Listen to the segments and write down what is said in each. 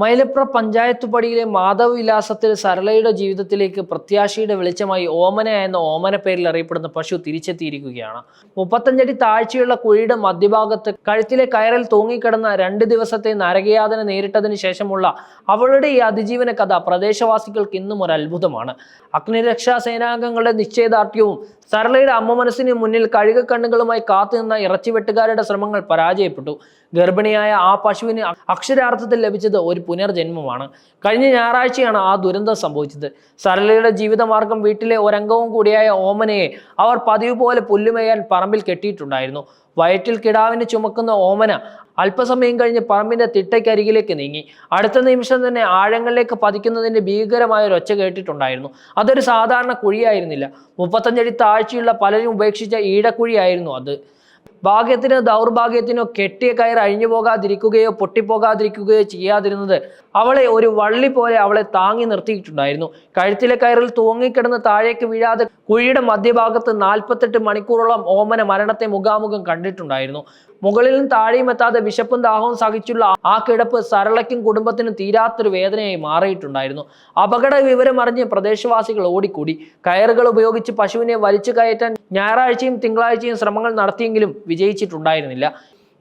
മൈലപ്ര പഞ്ചായത്ത് പടിയിലെ മാധവ് വിലാസത്തിൽ സരളയുടെ ജീവിതത്തിലേക്ക് പ്രത്യാശയുടെ വെളിച്ചമായി ഓമന എന്ന ഓമന പേരിൽ അറിയപ്പെടുന്ന പശു തിരിച്ചെത്തിയിരിക്കുകയാണ്. മുപ്പത്തഞ്ചടി താഴ്ചയുള്ള കുഴിയുടെ മധ്യഭാഗത്ത് കഴുത്തിലെ കയറിൽ തൂങ്ങിക്കിടന്ന രണ്ട് ദിവസത്തെ നരകയാതന നേരിട്ടതിന് ശേഷമുള്ള അവളുടെ ഈ അതിജീവന കഥ പ്രദേശവാസികൾക്ക് ഇന്നും ഒരു അത്ഭുതമാണ്. അഗ്നിരക്ഷാ സേനാംഗങ്ങളുടെ നിശ്ചയദാർഢ്യവും സരളയുടെ അമ്മ മനസ്സിന് മുന്നിൽ കഴുകക്കണ്ണുകളുമായി കാത്തുനിന്ന ഇറച്ചിവെട്ടുകാരുടെ ശ്രമങ്ങൾ പരാജയപ്പെട്ടു. ഗർഭിണിയായ ആ പശുവിന് അക്ഷരാർത്ഥത്തിൽ ലഭിച്ചത് ഒരു പുനർജന്മമാണ്. കഴിഞ്ഞ ഞായറാഴ്ചയാണ് ആ ദുരന്തം സംഭവിച്ചത്. സരളയുടെ ജീവിതമാർഗം വീട്ടിലെ ഒരംഗവും കൂടിയായ ഓമനയെ അവർ പതിവ് പോലെ പുല്ലുമേയാൻ പറമ്പിൽ കെട്ടിയിട്ടുണ്ടായിരുന്നു. വയറ്റിൽ കിടാവിന് ചുമക്കുന്ന ഓമന അല്പസമയം കഴിഞ്ഞ് പറമ്പിന്റെ തിട്ടയ്ക്കരികിലേക്ക് നീങ്ങി. അടുത്ത നിമിഷം തന്നെ ആഴങ്ങളിലേക്ക് പതിക്കുന്നതിന്റെ ഭീകരമായ ഒരു ഒച്ച കേട്ടിട്ടുണ്ടായിരുന്നു. അതൊരു സാധാരണ കുഴിയായിരുന്നില്ല. മുപ്പത്തഞ്ചടി താഴ്ചയുള്ള പലരും ഉപേക്ഷിച്ച ഈടക്കുഴിയായിരുന്നു അത്. ഭാഗ്യത്തിനോ ദൗർഭാഗ്യത്തിനോ കെട്ടിയ കയർ അഴിഞ്ഞു പോകാതിരിക്കുകയോ പൊട്ടിപ്പോകാതിരിക്കുകയോ ചെയ്യാതിരുന്നത് അവളെ ഒരു വള്ളി പോലെ അവളെ താങ്ങി നിർത്തിയിട്ടുണ്ടായിരുന്നു. കഴുത്തിലെ കയറിൽ തൂങ്ങിക്കിടന്ന് താഴേക്ക് വീഴാതെ കുഴിയുടെ മധ്യഭാഗത്ത് നാൽപ്പത്തെട്ട് മണിക്കൂറോളം ഓമന മരണത്തെ മുഖാമുഖം കണ്ടിട്ടുണ്ടായിരുന്നു. മുകളിലും താഴെയും എത്താതെ വിശപ്പും ദാഹവും സഹിച്ചുള്ള ആ കിടപ്പ് സരളയ്ക്കും കുടുംബത്തിനും തീരാത്തൊരു വേദനയായി മാറിയിട്ടുണ്ടായിരുന്നു. അപകട വിവരം അറിഞ്ഞ് പ്രദേശവാസികൾ ഓടിക്കൂടി. കയറുകൾ ഉപയോഗിച്ച് പശുവിനെ വലിച്ചു കയറ്റാൻ ഞായറാഴ്ചയും തിങ്കളാഴ്ചയും ശ്രമങ്ങൾ നടത്തിയെങ്കിലും വിജയിച്ചിട്ടുണ്ടായിരുന്നില്ല.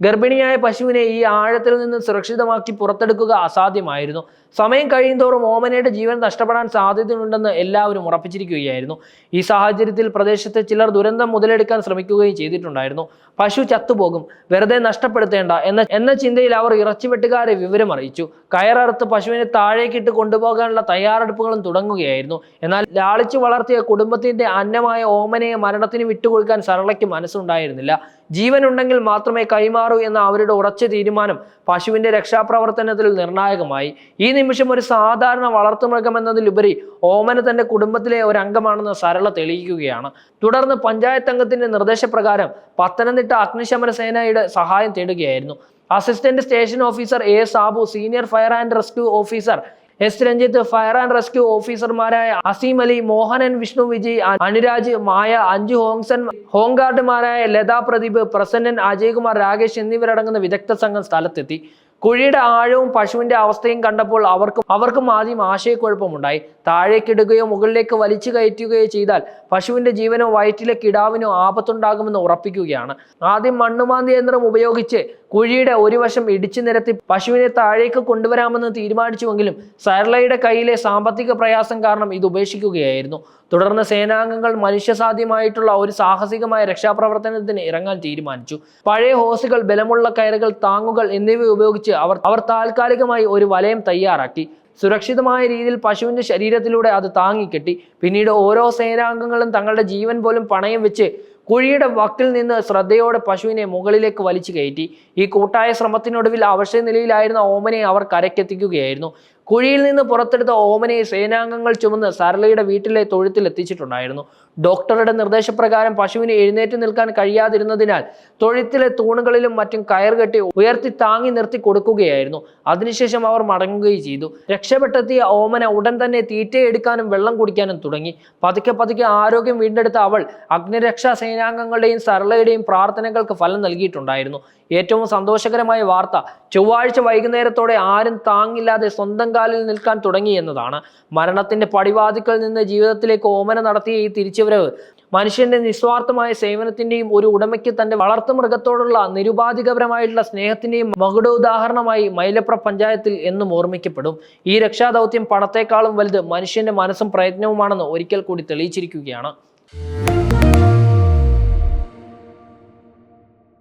ഗർഭിണിയായ പശുവിനെ ഈ ആഴത്തിൽ നിന്ന് സുരക്ഷിതമാക്കി പുറത്തെടുക്കുക അസാധ്യമായിരുന്നു. സമയം കഴിയുന്തോറും ഓമനയുടെ ജീവൻ നഷ്ടപ്പെടാൻ സാധ്യതയുണ്ടെന്ന് എല്ലാവരും ഉറപ്പിച്ചിരിക്കുകയായിരുന്നു. ഈ സാഹചര്യത്തിൽ പ്രദേശത്തെ ചിലർ ദുരന്തം മുതലെടുക്കാൻ ശ്രമിക്കുകയും ചെയ്തിട്ടുണ്ടായിരുന്നു. പശു ചത്തുപോകും വെറുതെ നഷ്ടപ്പെടുത്തേണ്ട എന്ന എന്ന ചിന്തയിൽ അവർ ഇറച്ചിവെട്ടുകാരെ വിവരം അറിയിച്ചു. കയററുത്ത് പശുവിനെ താഴേക്കിട്ട് കൊണ്ടുപോകാനുള്ള തയ്യാറെടുപ്പുകളും തുടങ്ങുകയായിരുന്നു. എന്നാൽ ലാളിച്ചു വളർത്തിയ കുടുംബത്തിന്റെ അന്നമായ ഓമനയെ മരണത്തിന് വിട്ടുകൊടുക്കാൻ സരളയ്ക്ക് മനസ്സുണ്ടായിരുന്നില്ല. ജീവനുണ്ടെങ്കിൽ മാത്രമേ കൈമാറൂ എന്ന അവരുടെ ഉറച്ച തീരുമാനം പശുവിന്റെ രക്ഷാപ്രവർത്തനത്തിൽ നിർണായകമായി. ഈ നിമിഷം ഒരു സാധാരണ വളർത്തുമൃഗം എന്നതിലുപരി ഓമന തന്റെ കുടുംബത്തിലെ ഒരു അംഗമാണെന്ന് സരള തെളിയിക്കുകയാണ്. തുടർന്ന് പഞ്ചായത്ത് അംഗത്തിന്റെ നിർദ്ദേശപ്രകാരം പത്തനംതിട്ട അഗ്നിശമന സേനയുടെ സഹായം തേടുകയായിരുന്നു. Assistant station officer A Sabu senior fire and rescue officer S Ranjith fire and rescue ഓഫീസർമാരായ അസീം അലി മോഹനൻ വിഷ്ണു വിജയ് അനുരാജ് മായ അഞ്ചു ഹോങ്സൻ ഹോംഗാർഡുമാരായ ലതാ പ്രദീപ് പ്രസന്നൻ അജയ്കുമാർ രാകേഷ് എന്നിവരടങ്ങുന്ന വിദഗ്ധ സംഘം സ്ഥലത്തെത്തി. കുഴിയുടെ ആഴവും പശുവിന്റെ അവസ്ഥയും കണ്ടപ്പോൾ അവർക്കും അവർക്കും ആദ്യം ആശയക്കുഴപ്പമുണ്ടായി. താഴേക്കിടുകയോ മുകളിലേക്ക് വലിച്ചു കയറ്റുകയോ ചെയ്താൽ പശുവിന്റെ ജീവനോ വയറ്റിലെ കിടാവിനോ ആപത്തുണ്ടാകുമെന്ന് ഉറപ്പിക്കുകയാണ്. ആദ്യം മണ്ണുമാന്തി യന്ത്രം ഉപയോഗിച്ച് കുഴിയുടെ ഒരു വശം ഇടിച്ചു നിരത്തി പശുവിനെ താഴേക്ക് കൊണ്ടുവരാമെന്ന് തീരുമാനിച്ചുവെങ്കിലും സരളയുടെ കയ്യിലെ സാമ്പത്തിക പ്രയാസം കാരണം ഇത് ഉപേക്ഷിക്കുകയായിരുന്നു. തുടർന്ന് സേനാംഗങ്ങൾ മനുഷ്യസാധ്യമായിട്ടുള്ള ഒരു സാഹസികമായ രക്ഷാപ്രവർത്തനത്തിന് ഇറങ്ങാൻ തീരുമാനിച്ചു. പഴയ ഹോസുകൾ ബലമുള്ള കയറുകൾ താങ്ങുകൾ എന്നിവ ഉപയോഗിച്ച് അവർ അവർ താൽക്കാലികമായി ഒരു വലയം തയ്യാറാക്കി. സുരക്ഷിതമായ രീതിയിൽ പശുവിന്റെ ശരീരത്തിലൂടെ അത് താങ്ങിക്കെട്ടി. പിന്നീട് ഓരോ സേനാംഗങ്ങളും തങ്ങളുടെ ജീവൻ പോലും പണയം വെച്ച് കുഴിയുടെ വക്കിൽ നിന്ന് ശ്രദ്ധയോടെ പശുവിനെ മുകളിലേക്ക് വലിച്ചു കയറ്റി. ഈ കൂട്ടായ ശ്രമത്തിനൊടുവിൽ അവശ നിലയിലായിരുന്ന ഓമനെ അവർ കരക്കെത്തിക്കുകയായിരുന്നു കുഴിയിൽ നിന്ന് പുറത്തെടുത്ത ഓമനയെ സേനാംഗങ്ങൾ ചുമന്ന് സരളയുടെ വീട്ടിലെ തൊഴുത്തിൽ എത്തിച്ചിട്ടുണ്ടായിരുന്നു. ഡോക്ടറുടെ നിർദ്ദേശപ്രകാരം പശുവിന് എഴുന്നേറ്റ് നിൽക്കാൻ കഴിയാതിരുന്നതിനാൽ തൊഴുത്തിലെ തൂണുകളിലും മറ്റും കയർ കെട്ടി ഉയർത്തി താങ്ങി നിർത്തി കൊടുക്കുകയായിരുന്നു. അതിനുശേഷം അവർ മടങ്ങുകയും ചെയ്തു. രക്ഷപ്പെട്ടെത്തിയ ഓമന ഉടൻ തന്നെ തീറ്റയെടുക്കാനും വെള്ളം കുടിക്കാനും തുടങ്ങി. പതുക്കെ പതുക്കെ ആരോഗ്യം വീണ്ടെടുത്ത അവൾ അഗ്നിരക്ഷാ സേനാംഗങ്ങളുടെയും സരളയുടെയും പ്രാർത്ഥനകൾക്ക് ഫലം നൽകിയിട്ടുണ്ടായിരുന്നു. ഏറ്റവും സന്തോഷകരമായ വാർത്ത ചൊവ്വാഴ്ച വൈകുന്നേരത്തോടെ ആരും താങ്ങില്ലാതെ സ്വന്തം കാലിൽ നിൽക്കാൻ തുടങ്ങി എന്നതാണ്. മരണത്തിന്റെ പടിവാതിക്കൽ നിന്ന് ജീവിതത്തിലേക്ക് ഓമന നടത്തിയ ഈ തിരിച്ചുവരവ് മനുഷ്യന്റെ നിസ്വാർത്ഥമായ സേവനത്തിന്റെയും ഒരു ഉടമയ്ക്ക് തന്റെ വളർത്തു മൃഗത്തോടുള്ള നിരുപാധികപരമായിട്ടുള്ള സ്നേഹത്തിന്റെയും മകുടോദാഹരണമായി മൈലപ്ര പഞ്ചായത്തിൽ എന്നും ഓർമ്മിക്കപ്പെടും. ഈ രക്ഷാദൗത്യം പണത്തെക്കാളും വലുത് മനുഷ്യന്റെ മനസ്സും പ്രയത്നവുമാണെന്ന് ഒരിക്കൽ കൂടി തെളിയിച്ചിരിക്കുകയാണ്.